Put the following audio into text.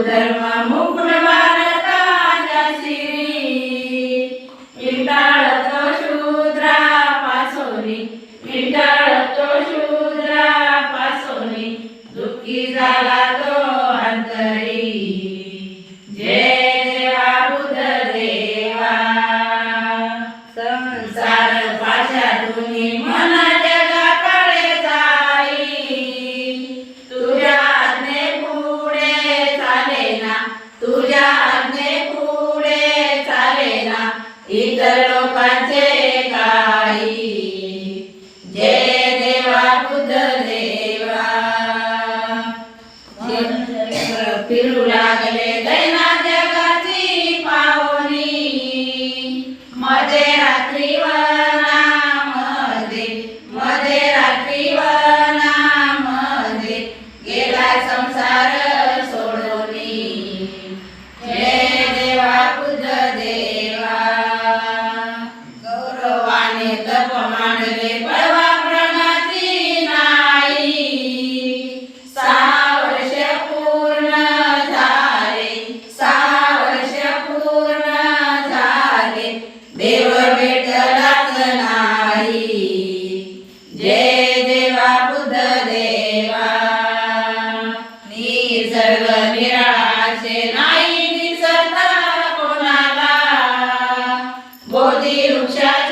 தர்மம் फिरू लागले दैना जगाची पाहुणी मजे रात्री वनामध्ये मजे रात्री वनामध्ये गेला संसार सोडोनी हे देवा पूज देवा गौरवाने तप मांडले. já